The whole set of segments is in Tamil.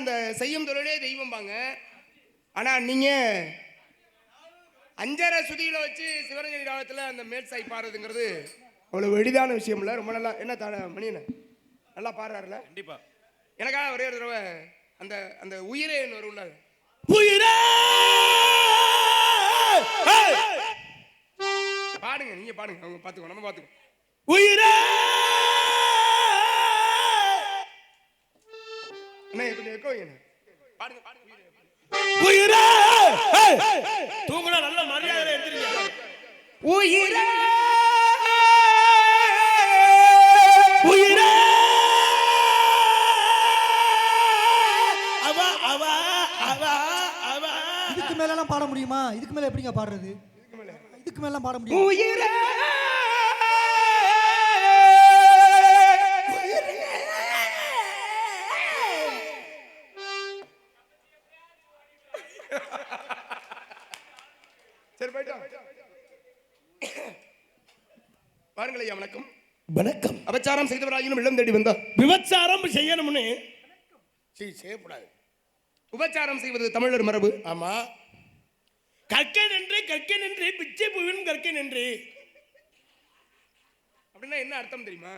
அந்த செய்யும் தொழிலே தெய்வம்பாங்க. ஆனா நீங்க அஞ்சரை சுதியில வச்சு சிவரஞ்சனி ராகத்துல அந்த மேல் சாய் பாடுறதுங்கிறது அவ்வளவு எளிதான விஷயம் இல்ல ரொம்ப நல்லா என்ன தான மணியன நல்லா பாடுறாருல? கண்டிப்பா. எனக்காக ஒரே ஒரு தடவை அந்த அந்த உயிரே வரும்ல? உயிரே! பாடுங்க நீங்க பாடுங்க. அவங்க பாத்துக்கோ நம்ம பாத்துக்கோ. உயிரே! உயிரே. தூங்குனா நல்ல மரியாதை எடுத்துருக்கீங்க உயிரே! உயிரே! அவ அவ அவ அவ. இதுக்கு மேலலாம் பாட முடியுமா? இதுக்கு மேல எப்படிங்க பாடுறது? இதுக்கு மேலாம் பாட முடியும்? உயிரே! வணக்கம் அபச்சாரம் செய்தவராகினும் இல்லம் தேடி வந்தா விபச்சாரம் செய்யணும்னு சரி செய்யக்கூடாது. உபச்சாரம் செய்வது தமிழர் மரபு. ஆமா. கற்க நின்று கற்க நின்று பிச்சை பூவின் கற்க நின்று. அப்படின்னா என்ன அர்த்தம் தெரியுமா?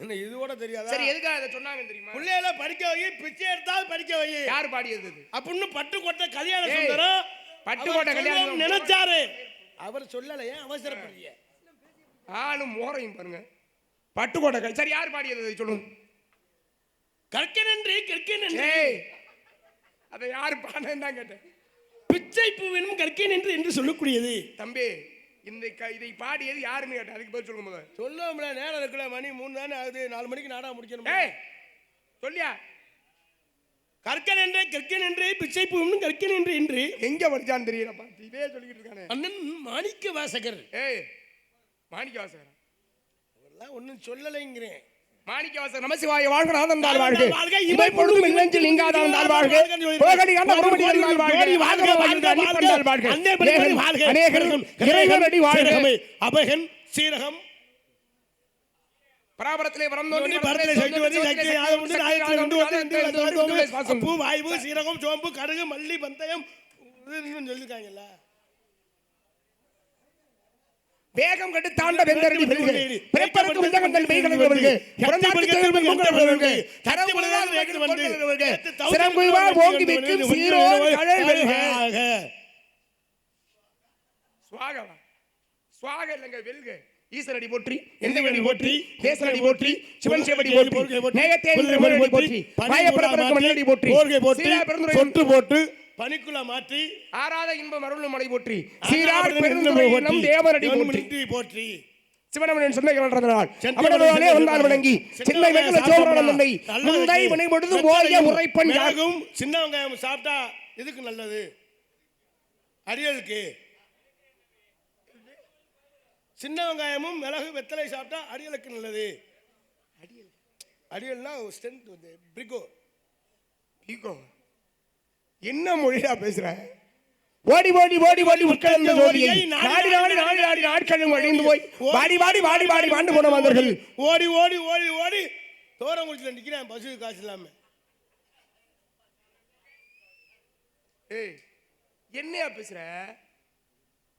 என்ன இது கூட தெரியாதா? சரி எதுக்காக அதை சொன்னாங்க தெரியுமா? பிள்ளைகள படிக்க வை பிச்சை எடுத்தால் படிக்க வை. யார் பாடியது அப்படின்னு பட்டுக்கோட்டை கல்யாண சுந்தரம் பட்டுக்கோட்டை அவர் கல்யாண சொல்லணும்னு சுந்தரம். நினைச்சாரு. அவர் சொல்லலையே அவசரப்படுறீங்க ஆளும் மோரையும் பாருங்க. பட்டுக்கோட்டை சரி யார் பாடியது? சொல்லுங்க. கற்க நின்று கற்க நின்று அதை யார் பாடினு கேட்டேன். பிச்சை பூவினும் கற்க நின்று என்று சொல்லக்கூடியது. தம்பி இந்த க- இதை பாடியது யாருன்னு கேட்டேன். அதுக்கு பதில் சொல்லுங்க முதல்ல. சொல்லுவோம்ல நேரம் இருக்குல்ல மணி மூணு தானே ஆகுது. நாலு மணிக்கு நாடகம் முடிக்கணும்? ஏய் சொல்லியா? கற்க நின்று கற்க நின்று பிச்சை பூவினும் கற்க நின்று என்று எங்க படிச்சான்னு தெரியலப்பா. இதே சொல்லிக்கிட்டு இருக்கானே. அண்ணன் மாணிக்க வாசகர் ஏய் மாணிக்க வாசகர் அதெல்லாம் ஒன்றும் சொல்லலைங்கிறேன். மாணிக்க வாசகர் நமசிவாய வாழ்க நாதந்தால் வாழ்க. வாழ்க, இமை பொழுதும் இல்லெஞ்சில் வாழ்க. போகடி மறுபடி அறிந்தால் வாழ்க ஆதரவு வாழ்க. அன்னிப்பண்டால் வாழ்க. ஏகன் அநேகரும் இறைவனடி வாழ்க. அபகன் சீரகம். பராபரத்திலே வரம் தோன்றி பரத்திலே சக்தி வந்து சக்தி உண்டு, உண்டு, பூ, வாய்வு, சீரகம், சோம்பு, கடுகு, மல்லி, பந்தயம். சொல்லிருக்காங்கல்ல. வேகம் கட்டு தாண்ட வெந்தரடி வெல்க பிறப்பதற்கு விந்தகங்கள் மெய்கலங்க வெல்க பிறந்தாட்டு தேர்வு பொங்கல் வெல்க தரவுலகால் வேகத்து வந்து வெல்க சிறங்குய்வார் ஓங்கி மிக்கும் சீரோர் கழல் வெல்க சுவாகவா சுவாக இல்லங்க வெல்க. ஈஸ்வரடி போற்றி எந்தவடி போற்றி தேசனடி போற்றி சிவன் சேவடி போற்றி நேயத்தே நின்றவனடி போற்றி மாயப்பிறப்பிறக்கும் மண்ணடி போற்றி சீரா பிறந்துரை சொட்டு போட்டு பனிக்குள்ள மாற்றி ஆராத இன்பம் அருளும் மலை போற்றி. சீரார் ஆராத பெருந்துரை போற்றி, போற்றி. சிவனவனின் சொந்த வந்தால் வணங்கி. செந்தமிழ் சின்ன வெகுல சாப்பிடலாம். சோழன் தந்தை நல்லது. முந்தை வினை பொழுது ஓய வெத்தலையும் உரைப்பன் யார்? மிளகும் சின்ன வெங்காயம் சாப்பிட்டா இதுக்கு நல்லது? அரியலுக்கு. சின்ன வெங்காயமும் மிளகு வெத்தலை சாப்பிட்டா அரியலுக்கு நல்லது. அரியல்னா ஸ்ட்ரென்த் வந்து. பிரிகோ. என்ன மொழியா பேசுற? ஓடி ஓடி ஓடி ஓடி உட்கார்ந்த ஜோதியை. நாடி நாடி நாடி நாடி நாட்களும் அழிந்து போய் வாடி வாடி வாடி வாடி வாண்டு போன வந்தவர்கள் ஓடி ஓடி ஓடி ஓடி. தோரங்குளத்தில் நிற்கிறேன் பசு காசு இல்லாம. ஏய் என்னையா பேசுற?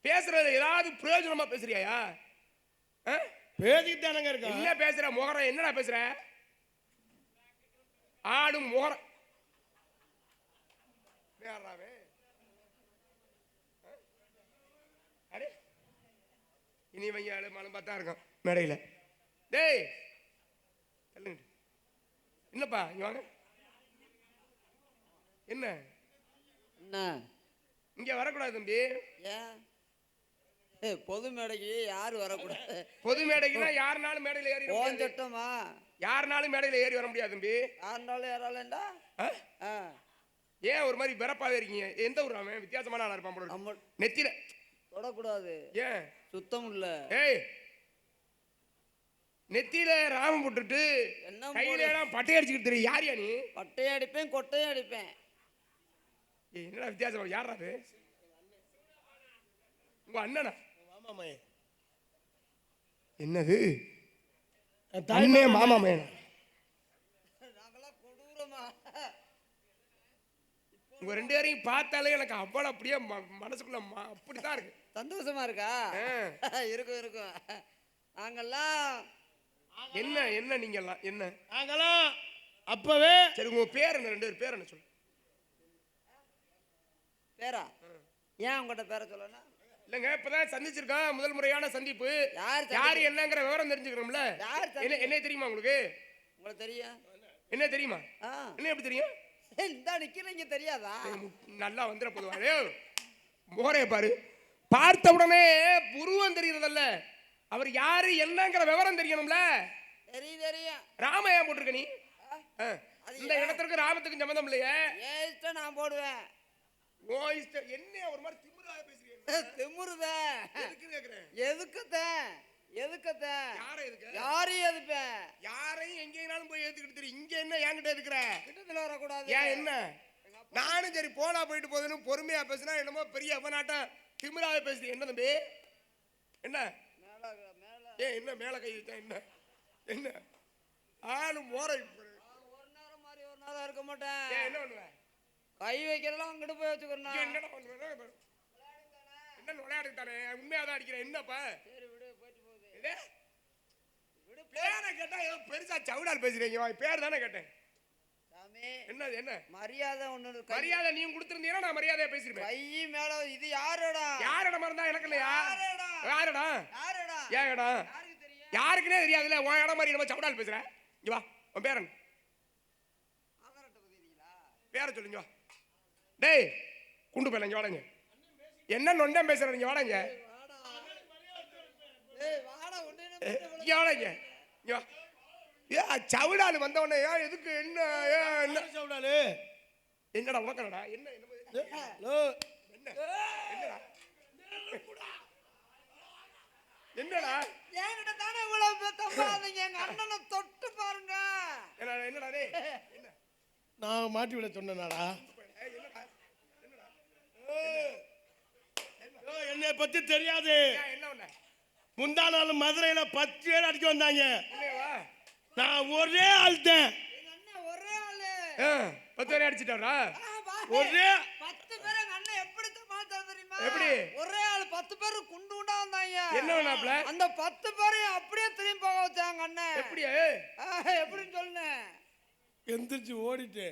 பேசுறது ஏதாவது பிரயோஜனமா பேசுறியா பேசிக்கிட்டு தானங்க இருக்கான் என்ன பேசுற? முகரம் என்னடா பேசுற? ஆடும் முகரம். யாராவே அடே. இனி இவங்க ஆளு மனம் பார்த்தா இருக்கும் மேடையில். டேய். சொல்லுங்க என்னப்பா இங்க வாங்க. என்ன? என்ன இங்க வரக்கூடாது தம்பி. ஏன்? பொது மேடைக்கு யாரும் வரக்கூடாது. பொது மேடைக்குன்னா யாருனாலும் மேடையில ஏறி. சட்டமா யாருனாலும் மேடையில ஏறி வர முடியாது தம்பி. யாருனாலும் ஏறாளேண்டா? ஆ? ஏன் ஒரு மாதிரி வெறப்பாவே இருக்கீங்க? எந்த ஊர் அவன்? வித்தியாசமான ஆளா இருப்பான் போல. நம்ம நெத்தியில. தொடக்கூடாது. ஏன்? சுத்தம் இல்ல. ஏய்! நெத்தியில ராமம் போட்டுட்டு என்ன கையில? எல்லாம் பட்டை அடிச்சுக்கிட்டு தெரியும் யாரியா நீ? பட்டையும் அடிப்பேன் கொட்டையும் அடிப்பேன். ஏய், என்னடா வித்தியாசம் யாரா அது? உங்க அண்ணனா? ஆமாமே என்னது? அண்ணே மாமா மேனா நாங்களாம் கொடூரமா உங்க ரெண்டு பேரையும் பார்த்தாலே எனக்கு அவ்வளவு அப்படியே ம- மனசுக்குள்ள ம- அப்படித்தான் இருக்கு. சந்தோஷமா இருக்கா? ஆ. இருக்கும் இருக்கும். நாங்கெல்லாம் என்ன என்ன நீங்க எல்லாம் என்ன? நாங்களாம் அப்பவே சரி உங்க பேர் என்ன? ரெண்டு பேர் பேர் என்ன சொல்லு பேரா? ஏன் உங்கள்கிட்ட பேரை சொல்லணும்? இல்லங்க இப்பதான் சந்திச்சிருக்கோம். முதல் முறையான சந்திப்பு. யார்? யாரு என்னங்கிற விவரம் தெரிஞ்சுக்கணும்ல யார் சந்திப்பு? என்ன என்ன தெரியுமா உங்களுக்கு? உங்களுக்கு தெரியும். என்ன தெரியுமா? ஆ. என்ன எப்படி தெரியும்? இந்த நிக்கிறீங்க தெரியாதா? நல்லா வந்துட போதுவாரு மோரைய பாரு. பார்த்த உடனே புருவம் தெரியறதல்ல அவர் யாரு என்னங்கிற விவரம் தெரியணும்ல? தெரியும் தெரியும். ராமையா போட்டிருக்க நீ? இந்த இடத்திற்கு ராமத்துக்கும் சம்மந்தம் இல்லையே? ஏன் நான் போடுவேன்? ஓ இஷ்டம். என்ன ஒரு மாதிரி திமிரா பேசுறீங்க? திமுருத. எதுக்கு கேக்குறேன்? எதுக்குத்த? எதுக்குத்த? யாரை எதுக்கு? யாரையும் எதுப்பேன் யாரையும் எங்கேனாலும் போய் ஏத்துக்கிட்டு தெரியும் இங்க என்ன என்கிட்ட இருக்கிற கிட்டத்துல வரக்கூடாது. ஏன் என்ன? நானும் சரி போனா போயிட்டு போகுதுன்னு பொறுமையா பேசுனா என்னமோ பெரிய அவனாட்டம் திமிராவே பேசுறீங்க என்ன தம்பி? என்ன? ஏன் என்ன மேல கை வச்சா என்ன? என்ன? ஆளு மோரை ஒரு நேரம் மாதிரி ஒரு நேரம் இருக்க மாட்டேன். என்ன பண்ணுவ? கை வைக்கிறதெல்லாம் அங்கிட்டு போய் வச்சுக்கிறேன் இங்க என்னடா பண்ணுவ? என்ன விளையாடுத்தானே உண்மையாதான் அடிக்கிறேன் என்னப்பா? இது பேரை கேட்டா ஏதோ பெருசா சவுடால் பேசுறீங்க. பேர் தானே கேட்டேன். சாமி என்னது என்ன? மரியாதை ஒண்ணு மரியாதை நீ கொடுத்திருந்தீங்கன்னா நான் மரியாதையா பேசிருப்பேன் கை மேல இது யாரோடா? யாரோட மறந்தா? எனக்கு இல்லையா? யாரோடா? யாரடா? யாரோடா? ஏன் இடம் யாருக்கு தெரியும்? யாருக்குன்னே தெரியாதுல்ல. உன் இடம் மாதிரி நம்ம சவுடால் பேசுற. இங்க வா உன் பேரன் பேரை சொல்லுங்க வா. டேய் குண்டு போயில இங்க வாடங்க என்ன நொண்டம் பேசுற இங்க வாடங்க ஏய் ஒண்ணே வா ஏ சவுடால் வந்த உடனே ஏன் எதுக்கு என்ன ஏன் என்ன? சவுடாலு? என்னடா உனக்கடா என்ன என்ன என்னடா? என்னடா? என்கிட்ட தானே இவ்வளவு பேர் தம்பாதீங்க எங்க அண்ணனை தொட்டு பாருங்க. என்னடா என்னடா டேய்? என்ன? நான் மாட்டி விட சொன்னேனாடா. என்னை பத்தி தெரியாது. என்ன பண்ண முந்தா நாள் மதுரையில பத்து பேர் அடிக்க வந்தாங்க. நான் ஒரே ஆள் தான் எங்க அண்ணன் ஒரே ஆளு. ஆ, பத்து வரை அடிச்சிட்டாரா? பாரு. ஒரே பத்து பேர் அண்ணன் எப்படி எப்படி? ஒரே ஆளு பத்து பேர் குண்டு குண்டா வந்தாங்க. என்ன வேணாப்ல அந்த பத்து பேரையும் அப்படியே திரும்பி போக வச்சாங்க அண்ணன். எப்படி எப்படின்னு சொல்லுங்க எந்திரிச்சு ஓடிட்டு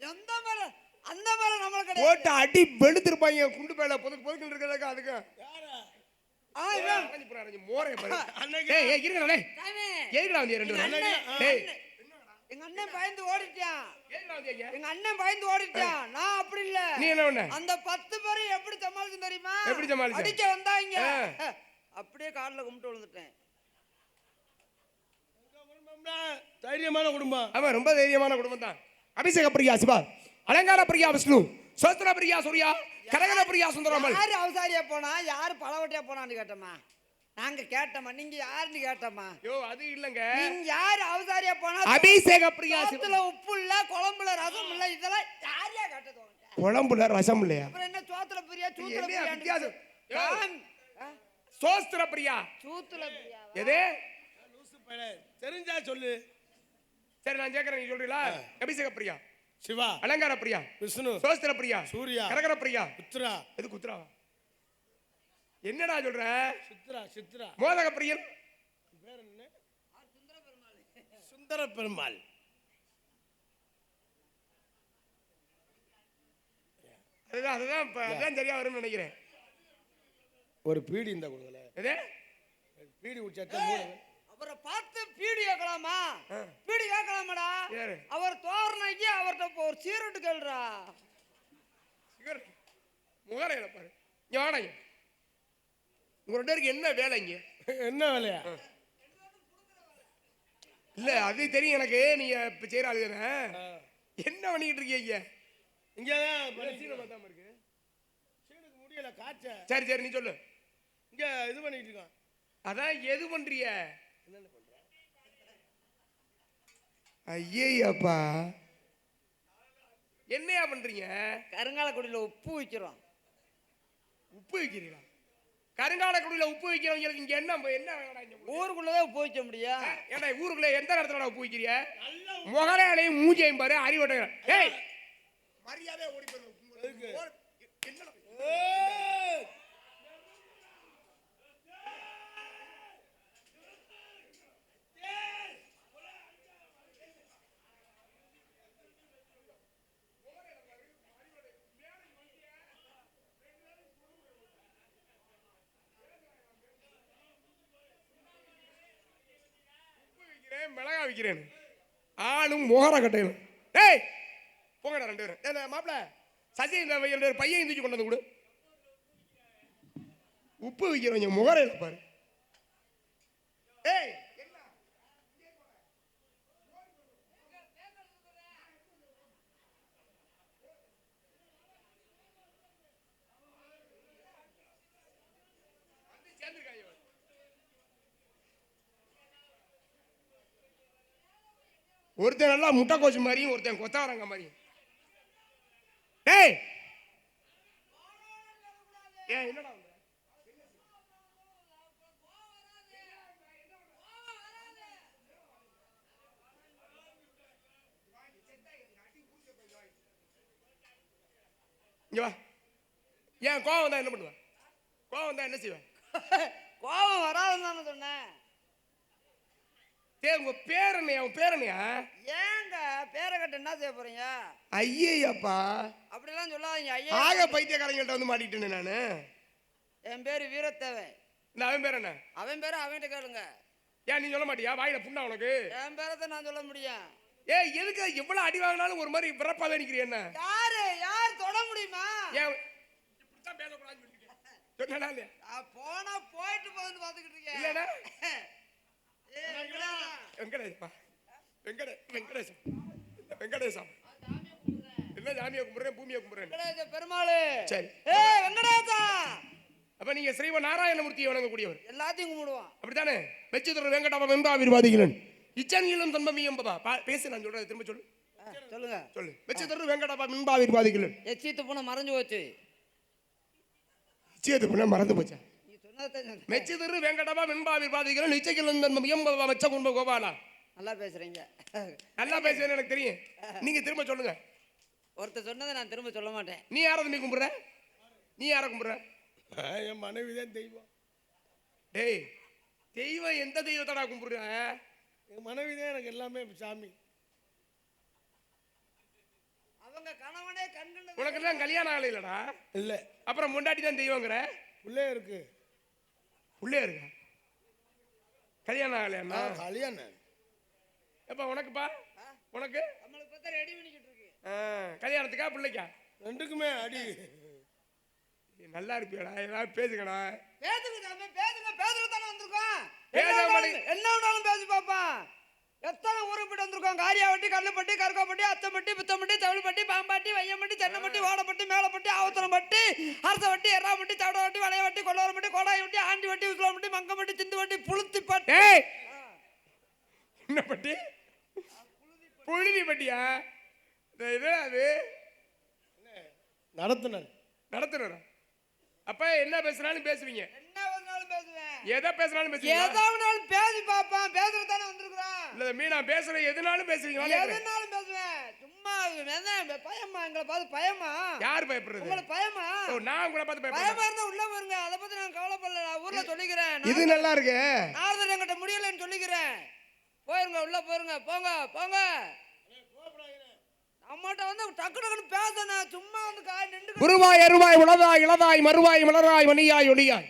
எந்த மேல அந்த மேல நம்மளுக்கு போட்டு கிடையாது அடி வெளுத்திருப்பாங்க குண்டு பேல பொதுக்கு பொதுக்கு இருக்கிறதுக்கு அதுக்கு. பாரு. எங்க பேரும்? அண்ணன், டேய். எங்க அண்ணன் பயந்து ஓடிட்டான் எங்க அண்ணன் பயந்து ஓடிட்டான் நான் அப்படி இல்ல. நீ என்ன பண்ண? அந்த பத்து பேரும் எப்படி சமாளிச்சு தெரியுமா? எப்படி சமாளிச்ச? அடிக்க வந்தாங்க. அப்படியே கால்ல கும்பிட்டு விழுந்துட்டேன். குடும்பம்னா தைரியமான குடும்பம். ஆமா ரொம்ப தைரியமான குடும்பம் தான் அபிஷேக பிரியா சிவா. அலங்கார பிரியா விஷ்ணு சோஸ்திர பிரியா சூர்யா கரகர பிரியா சுந்தரமல் யாரு அவசாரியா போனா? யாரு பழவட்டியா போனான்னு கேட்டோமா நாங்க கேட்டோமா நீங்க யாருன்னு கேட்டோமா ஐயோ அது இல்லங்க. நீங்க யாரு அவசாரியா போனா? அபிஷேக பிரியா சோத்துல உப்பு இல்ல குழம்புல ரசம் இல்ல இதெல்லாம் யாரையா கேட்டது? குழம்புல ரசம் இல்லையா? அப்புறம் என்ன சோத்துல பிரியா சூத்துல பிரியா வித்தியாசம்? யோ. சோஸ்திர பிரியா சூத்துல பிரியா எது. தெரிஞ்சா சொல்லு. சரி நான் கேட்கறேன் நீ சொல்றீங்களா? அபிஷேக பிரியா சிவா அலங்கார பிரியா விஷ்ணு சோஸ்திர பிரியா சூர்யா. கரகர பிரியா சித்ரா. எது குத்ரா என்னடா சொல்ற? சித்ரா சித்ரா. மோதக பிரியன் பேர் என்ன சுந்தர பெருமாள் அதுதான் அதுதான் இப்ப அதுதான் சரியா வரும்னு நினைக்கிறேன். ஒரு பீடி இந்த கொடுக்கல எது? பீடி குடிச்சா மூணு அவரை பார்த்து பீடி கேட்கலாமா. பீடி கேட்கலாமாடா? அவர் தோரணைக்கு அவர்கிட்ட ஒரு சீரட்டு சிகரெட் முகரையில பாரு. இங்க வாடங்க உங்க ரெண்டு பேருக்கு என்ன வேலை இங்க? என்ன வேலையா? இல்ல அது தெரியும் எனக்கு. நீங்க இப்ப செய்யற ஆளு தானே? என்ன பண்ணிக்கிட்டு இருக்கீங்க சீனை பார்த்தாம இருக்கு? சீனுக்கு முடியல காய்ச்ச சரி சரி நீ சொல்லு. இங்க இது பண்ணிட்டு இருக்கான் அதான் எது பண்றிய ஐயப்பா என்னையா பண்றீங்க? கருங்காலக்குடியில் உப்பு வைக்கிறோம். உப்பு வைக்கிறீங்களா? கருங்கால குடியில உப்பு வைக்கிறவங்களுக்கு இங்க என்ன என்ன? ஊருக்குள்ளதான் உப்பு வைக்க முடியும் ஏன்டா ஊருக்குள்ள எந்த இடத்துல உப்பு வைக்கிறிய? முகலையாலையும் மூஞ்சியும் பாரு அறிவட்டை ஏய்! மரியாதை ஓடி போயிரு இருக்கிறேன் ஆளும் முகர கட்டையிலும். டேய் போங்கடா ரெண்டு பேரும். என்ன மாப்பிள சசி இந்த ரெண்டு பையன் தூக்கி கொண்டு வந்து கொடு. உப்பு விற்கிறவங்க முகரையில் பாரு. ஏய் ஒருத்தன் நல்லா முட்டைக்கோசு மாதிரியும் ஒருத்தன் கொத்தவரங்க மாதிரியும். டேய்! ஏன் என்னடா இங்க வா. ஏன் கோவம் தான் என்ன பண்ணுவேன் கோவம் தான் என்ன செய்வேன் கோபம் வராதுன்னு தானே சொன்னேன். டேய் உங்க பேர் என்னையா உன் பேர் என்னையா ஏங்க பேரை கட்டு என்ன செய்ய போறீங்க? ஐயப்பா அப்படிலாம் சொல்லாதீங்க ஐயா ஆக பைத்தியக்காரங்கள்ட்ட வந்து மாட்டிக்கிட்டேனே நானு. என் பேரு வீரத்தேவன். இந்த அவன் பேர் என்ன? அவன் பேரை அவன்கிட்ட கேளுங்க. ஏன் நீ சொல்ல மாட்டியா? வாயில புண்ணா உனக்கு? என் பேரத்தை நான் சொல்ல முடியும். ஏய் எதுக்கு எவ்வளவு அடி வாங்கினாலும் ஒரு மாதிரி பிறப்பாவே நிக்கிறிய என்ன? யாரு? யார்? தொட முடியுமா? ஏன் இப்படித்தான் பேசக்கூடாதுன்னு இல்லையா? நான் போனா போயிட்டு போகுதுன்னு பாத்துக்கிட்டு இருக்கேன். இல்லைனா? ஏய், வெங்கடா. வெங்கடேசப்பா வெங்கடே வெங்கடேசம் வெங்கடேசம் என்ன சாமியை கும்பிடுறேன் பூமியை கும்பிடுறேன் பெருமாளு. சரி. அப்ப நீங்க ஸ்ரீவ நாராயணமூர்த்தியை வணங்கக்கூடியவர். எல்லாத்தையும் கும்பிடுவான். அப்படித்தானே? வெச்சுதர் வெங்கடாபா வெம்பாவிர்வாதிகளன் இச்சனியிலும் தன்பமியும் பா பேசு நான் சொல்றது திரும்ப சொல்லு. சொல்லுங்க. சொல்லு. வெச்சுதர் வெங்கடாபா வெம்பாவிர்வாதிகளன் எச்சித்து பூனை மறைஞ்சு போச்சு. நிச்சயத்து பண்ண மறந்து போச்சா? மெச்சுதிரு வெங்கடபா வெண்பாவிர்வாதிகள் நிச்சயிலும் எம்பதா மெச்ச குடும்ப கோபாலா. நல்லா பேசுறீங்க. நல்லா பேசுறேன்னு எனக்கு தெரியும். நீங்க திரும்ப சொல்லுங்க. ஒருத்தர் சொன்னதை நான் திரும்ப சொல்ல மாட்டேன். நீ யாரை தம்பி கும்பிடுற? நீ யாரை கும்பிடுற? என் மனைவி தான் தெய்வம். டேய் தெய்வம் எந்த தெய்வத்தடா கும்பிடுற? என் மனைவி தான் எனக்கு எல்லாமே சாமி. அவங்க கணவனே கண்கண்ட உனக்கு எல்லாம் கல்யாணம் ஆகல இல்லடா இல்ல. அப்புறம் முண்டாட்டி தான் தெய்வங்கிற? உள்ளே இருக்கு. உள்ளே இருக்க கல்யாணம் ஆகலையா கல்யாணம். எப்ப உனக்குப்பா? உனக்கு? கல்யாணத்துக்கா பிள்ளைக்கா? ரெண்டுக்குமே அடி. நல்லா இருப்பியாடா ஏதாவது பேசுங்கடா. பேசுங்க பேசுங்க பேசுறது தானே வந்திருக்கோம். என்ன. வேணாலும் பேசி பாப்பான் எத்தனை ஊருக்கு போயிட்டு வந்திருக்கோம்? காரியாவட்டி கல்லுப்பட்டி கருக்காப்பட்டி அத்தம்பட்டி பித்தம்பட்டி தவிழ்பட்டி பாம்பாட்டி வையம்பட்டி தென்னம்பட்டி வாடப்பட்டி மேலப்பட்டி ஆவத்தனம்பட்டி அரசவட்டி எறாம்பட்டி தவடவட்டி வளையவட்டி கொல்லவரம்பட்டி கோடாயவட்டி ஆண்டி வட்டி விக்லவட்டி மங்கம்பட்டி சிந்துவட்டி புளுத்திப்பட்டி. ஏய்! என்ன பட்டி? புழுதி பட்டியா இந்த இது அது? நடத்துனர். நடத்துறா அப்ப என்ன பேசுனாலும் பேசுவீங்க. என்ன எதை பேசுனாலும் பேசுவீங்க எதை வேணாலும் பேசி பாப்பான் பேசுறது தானே வந்திருக்கிறோம் இல்ல மீனா பேசுற எதுனாலும் பேசுவீங்களா எதுனாலும் பேசுவேன். சும்மா என்ன பயமா? எங்களை பார்த்து பயமா? யார் பயப்படுறது? உங்களுக்கு பயமா? நான் உங்களை பார்த்து பயப்படுறேன். பயமா இருந்தா உள்ள பாருங்க அதை பத்தி நான் கவலைப்படல. நான் ஊர்ல சொல்லிக்கிறேன். இது நல்லா இருக்கு. நாரதர் என்கிட்ட முடியலன்னு சொல்லிக்கிறேன். போயிருங்க உள்ள போயிருங்க. போங்க போங்க. நம்மகிட்ட வந்து டக்கு டக்குன்னு பேசணும் சும்மா வந்து காய் நின்று குருவாய் அருவாய் உளதாய் இளதாய் மறுவாய் மலராய் மணியாய் ஒளியாய்.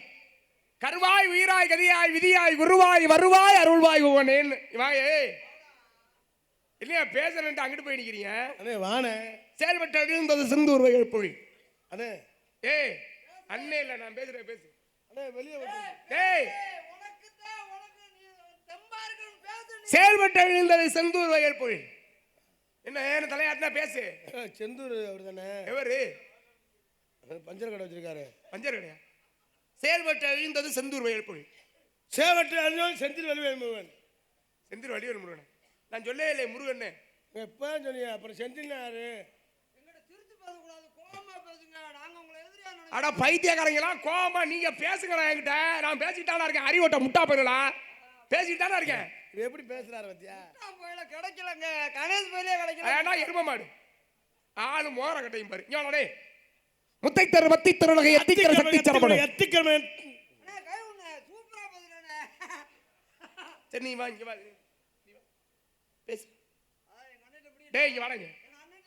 கருவாய் உயிராய் கதியாய் விதியாய் குருவாய் வருவாய் அருள்வாய் உவனேன்னு வாயே. இல்லையா? பேசுறேன்ட்டு அங்கிட்டு போய் நிக்கிறீங்க. அண்ணே வாணே செயல்பட்டு இருந்தது சிந்தூர் வயல் பொழி. அண்ணே. ஏய் அண்ணே இல்ல நான் பேசுறேன் பேசு. அண்ணே வெளியே ஏய். செயல்பட்டு எழுந்தது செந்தூர் வயல் பொழி. என்ன ஏன்னு தலையாட்டினா பேசு. செந்தூர் அவர் தானே எவரு பஞ்சர் கடை வச்சிருக்காரு. பஞ்சர் கிடையா? செயல்பட்டு எழுந்தது செந்தூர் வயல் பொழி சேவட்டு அறிஞர் செந்தில் வெளிவேல் முருகன். செந்தூர் வடிவேல் முருகன். நான் சொல்லவே இல்லை முருகன் எப்போ சொன்னீங்க அப்புறம் செந்தில் யாரு. அட பைத்தியக்காரங்களா? கோவமா நீங்க பேசுங்கடா என்கிட்ட. நான் பேசிட்டு தானே இருக்கேன். அறிவோட்ட முட்டா போயிடலாம் பேசிட்டு தானே இருக்கேன். இது எப்படி பேசுறாரு பத்தியா? போயில கிடைக்கலங்க. கணேஷ் போயிலே கிடைக்கல. ஏன்னா எரும மாடு. ஆளு மோர கட்டையும் பாரு. இங்க. முத்தை தரு மத்தி தருணகை எத்திக்கிற சக்தி. சூப்பரா பேசுறேண்ணே. சரி நீ வா இங்க வா. பேசு. டேய் வாடா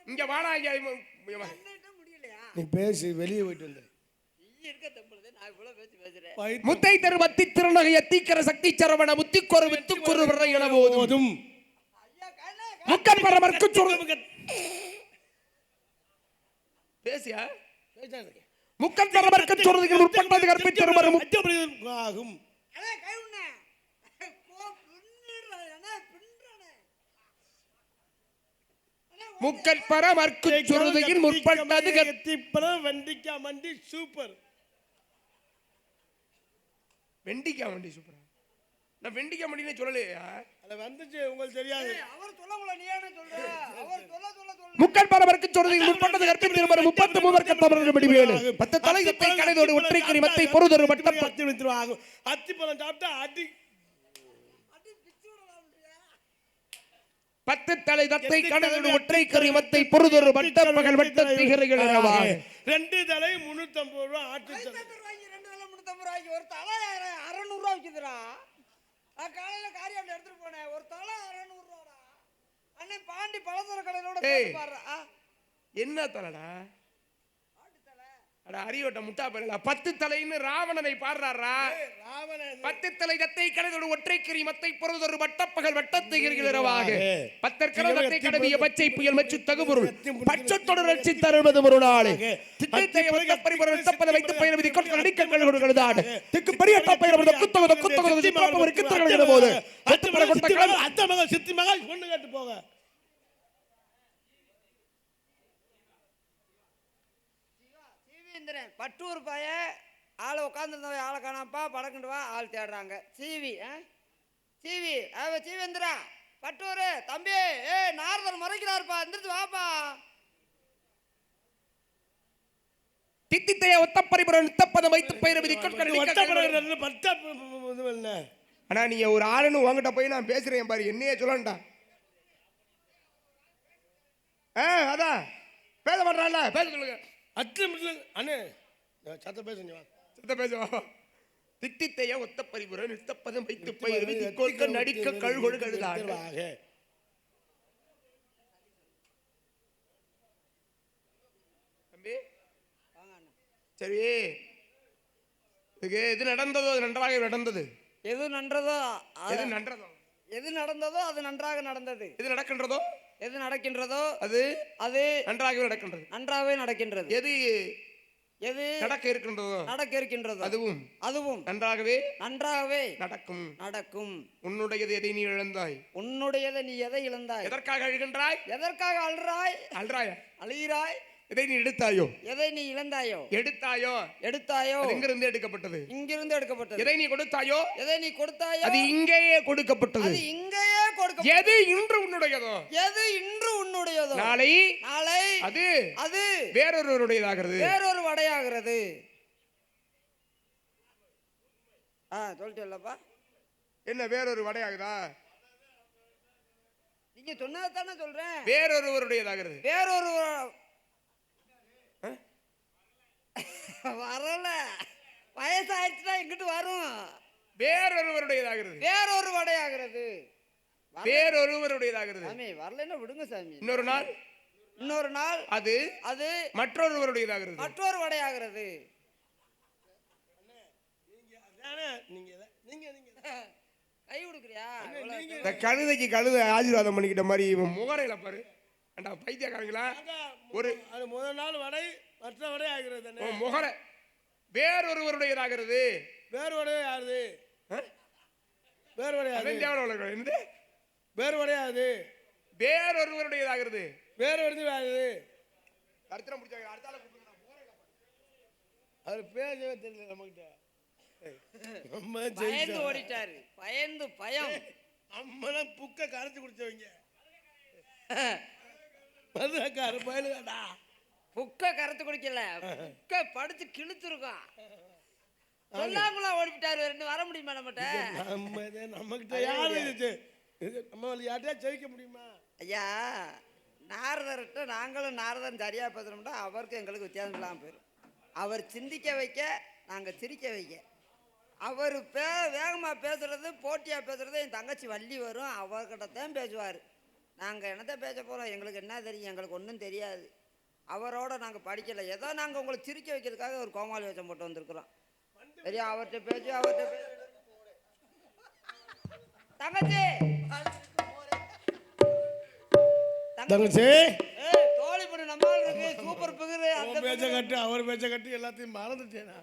இங்க. வாடா? நீ பேசி வெளியே போயிட்டு வந்த. முத்தை தரு மத்தி திருநகை எத்திக்கிற சக்தி சரவண முத்திக்கொரு வித்துக்கொரு விரை கண்ணே, முக்கன் பரமர்க்கு சொல்லு பேசியா. முக்கன் சொல்றதுக்கு முற்பட்டது கற்பித்திருவரும் ஆகும் அண்ணே, கை விடுண்ணே. கோ, பின்னிடுறேன், அண்ணே, பின்னுறேண்ணே. அண்ணே, உன் முக்கன் பரமர்க்கு சொல்றதுக்கு முற்பட்டது கற்- எத்திப்பழம் வெண்டிக்கா மண்டி சூப்பர். வெண்டிக்காய் வண்டி சூப்பரா? நான் வெண்டிக்காய் வண்டினே சொல்லலையா? அது வந்துச்சு உங்களுக்கு தெரியாது அவர் சொல்லக்குள்ள நீ என்ன சொல்ற? அவர் சொல்ல சொல்ல சொல்ல. முக்கன் சொல்றதுக்கு முற்பட்டது முப்பத்து முடிவேலு பத்து தலையத்தை கடைதோடு ஒற்றை கரிமத்தை பொறுதொரு வட்டம் ஆகும் சாப்பிட்டா அடி விடலாம்ன்றியா? பத்து தலை தத்தை கடைதோடு ஒற்றை கரிமத்தை பொறுதொரு வட்ட பகல் வட்ட திகரைகள். ரெண்டு தலை முன்னூத்தம்பது ரூபா ஆட்டு தலை ஐம்பது ரூபாய்க்கு ரெண்டு ஒரு தலை அற- அறநூறு ரூபா விக்குதுடா நான் காலையில காரியாவில் எடுத்துட்டு போனேன். ஒரு தலை அறநூறு ரூபாடா அண்ணன் பாண்டி பலசர கடையிலோட என்ன தலைடா? அட அறிவட்ட முட்டா பரல பத்து தலைன்னு ராவணனை பாடுறாரா? பத்து தலை தத்தை கடைதோடு ஒற்றை கரிமத்தை பொறுதொரு வட்டப்பகல் வட்டத்திகர்கள் இரவாக. பத்தர் கடலத்தை கடவிய பச்சை புயல் மச்சு தகுபொருள். பச்சத்தோடு ரட்சி தருவது ஒரு நாள். திட்டத்தை வைத்த பரிபுரம் தப்பதை வைத்து பயிர் விதி கொண்டு நடிக்கங்கள் கொடுக்கிறான் திக்கு பெரிய தப்பையில குத்தகுத குத்தகுத சிப்பாப்ப ஒரு கித்தர்கள் போது அத்துப்பட கொண்ட கடல் அத்தை மகள் சித்தி மகள் பொண்ணு கேட்டு போக. சீவேந்திரன் பட்டூர் பைய ஆளை உட்காந்துருந்தவன் ஆளை காணாப்பா படக்குண்டு வா ஆள் தேடுறாங்க. சீவி ஆ? சீவி அவ சீவேந்திரா பட்டூர் தம்பி ஏ நாரதர் முறைக்கிறாருப்பா. எந்திரிச்சு வாப்பா. தித்தித்தைய ஒத்த பரிபுரம் நித்தப்பதம் வைத்து பயிர் விதி கொண்டு ஒட்ட நடிக்கங்கள் படம் பத்த இது என்ன? ஆனா நீங்க ஒரு ஆளுன்னு உங்ககிட்ட போய் நான் பேசுறேன் பாரு. என்னையே சொல்லண்டா. ஆ அதான். பேச மாட்டான்ல பேச சொல்லுங்க. மட்டும் அண்ணே சத்த பேசுங்க வா. சித்த பேசுவா தித்தித்தைய ஒத்த பரிபுர நித்தப்பதம் வைத்து பயிர் கொள்க நடிக்க கழுகொடு கழுதாடு தேர்வாக. தம்பி வாங்க அண்ணா சரி. எது நடந்ததோ அது நன்றாக நடந்தது. எது நன்றதோ அது- எது நன்றதோ? எது நடந்ததோ அது நன்றாக நடந்தது. எது நடக்கின்றதோ? எது நடக்கின்றதோ அது அது நன்றாகவே நடக்கின்றது. நன்றாகவே நடக்கின்றது. எது எது நடக்க இருக்கின்றதோ நடக்க இருக்கின்றதோ அதுவும் அதுவும் நன்றாகவே நன்றாகவே நடக்கும். நடக்கும். உன்னுடையது எதை நீ இழந்தாய்? உன்னுடையதை நீ எதை இழந்தாய்? எதற்காக அழுகின்றாய்? எதற்காக அழுறாய்? அல்றாயா அழுகிறாய். இதை நீ எடுத்தாயோ? எதை நீ இழந்தாயோ? எடுத்தாயோ? எடுத்தாயோ? அது எங்கிருந்து எடுக்கப்பட்டது. இங்கிருந்து எடுக்கப்பட்டது. எதை நீ கொடுத்தாயோ? எதை நீ கொடுத்தாயோ? அது இங்கேயே கொடுக்கப்பட்டது. அது இங்கேயே கொடுக்க எது இன்று உன்னுடையதோ? எது இன்று உன்னுடையதோ? நாளை நாளை அது அது வேறொருவருடையதாகிறது. வேறொரு வடையாகிறது. ஆ சொல்லிட்டேன்லப்பா என்ன வேறொரு வடையாகுதா? நீங்க சொன்னதானே சொல்றேன். வேறொருவருடையதாகிறது. வேறொரு வரல. வயசாயிடுச்சுன்னா இங்கிட்டு வரும்? வேறொருவருடையதாகிறது. வேறொரு வடையாகிறது வேறொருவருடையதாகிறது. சாமி வரலைன்னா விடுங்க சாமி. இன்னொரு நாள்? இன்னொரு நாள்? அது? அது? மற்றொருவருடையதாகிறது. மற்றொரு வடையாகிறது அதானே, நீங்க எதை- நீங்க நீங்க கை கொடுக்குறியா? இந்த கழுதைக்கு கழுத ஆசீர்வாதம் பண்ணிக்கிட்ட மாதிரி இவன் முகரையில பாரு. ஏண்டா பைத்தியக்காரங்களா? ஒரு அது முதல் நாள் வடை. மற்றவரே ஆகிறது முகர வேறொருவருடையதாகிறது. வேறுவடை யாருது? ஆ? வேறுவடை அதன் யாது தேவலை வளர்க்கணும். என்னது வேறுவடை யாது வேறொருவருடையதாகிறது. வேறு வருது யாருது? கருத்திரம் பிடிச்சாங்க அடுத்த ஆளை கூப்பிடுங்க. அவர் பேசவே தெரியல நம்மகிட்ட. நம்ம பயந்து. ஓடிட்டாரு. பயந்து பயம். நம்மளாம் புக்க கரைச்சு குடிச்சவங்க. மதுரக்கார பயலுடா புக்க கரைச்சு குடிக்கல. புக்க படுத்து கிழிச்சிருக்கோம் சொல்லாமலாம் ஓடிவிட்டாரு. ரெண்டு வர முடியுமா நம்மகிட்ட? நம்ம இது நம்மகிட்ட யாரு இது இது நம்ம யார்ட்டையா ஜெயிக்க முடியுமா? ஐயா நாரதர்கிட்ட நாங்களும் நாரதன் சரியா பேசுறோம்னா அவருக்கு எங்களுக்கு வித்தியாசம் இல்லாமல் போயிடும் அவர் சிந்திக்க வைக்க நாங்கள் சிரிக்க வைக்க. அவர் பே வேகமாக பேசுறது போட்டியாக பேசுறது என் தங்கச்சி வள்ளி வரும். அவர்கிட்ட தான் பேசுவார். நாங்கள் என்னத்த பேச போகிறோம் எங்களுக்கு என்ன தெரியும்? எங்களுக்கு ஒன்றும் தெரியாது. அவரோட நாங்கள் படிக்கலை. ஏதோ நாங்கள் உங்களை சிரிக்க வைக்கிறதுக்காக ஒரு கோமாளி வேஷம் போட்டு வந்திருக்கிறோம். சரியா அவர்கிட்ட பேசி அவர்கிட்ட தங்கச்சி! தங்கச்சி! தோழி பொண்ணு நம்மால் இருக்கு. சூப்பர் பிகுரு அந்த பேச்ச கட்டு அவர் பேச்ச கட்டு எல்லாத்தையும் மறந்துட்டேனா?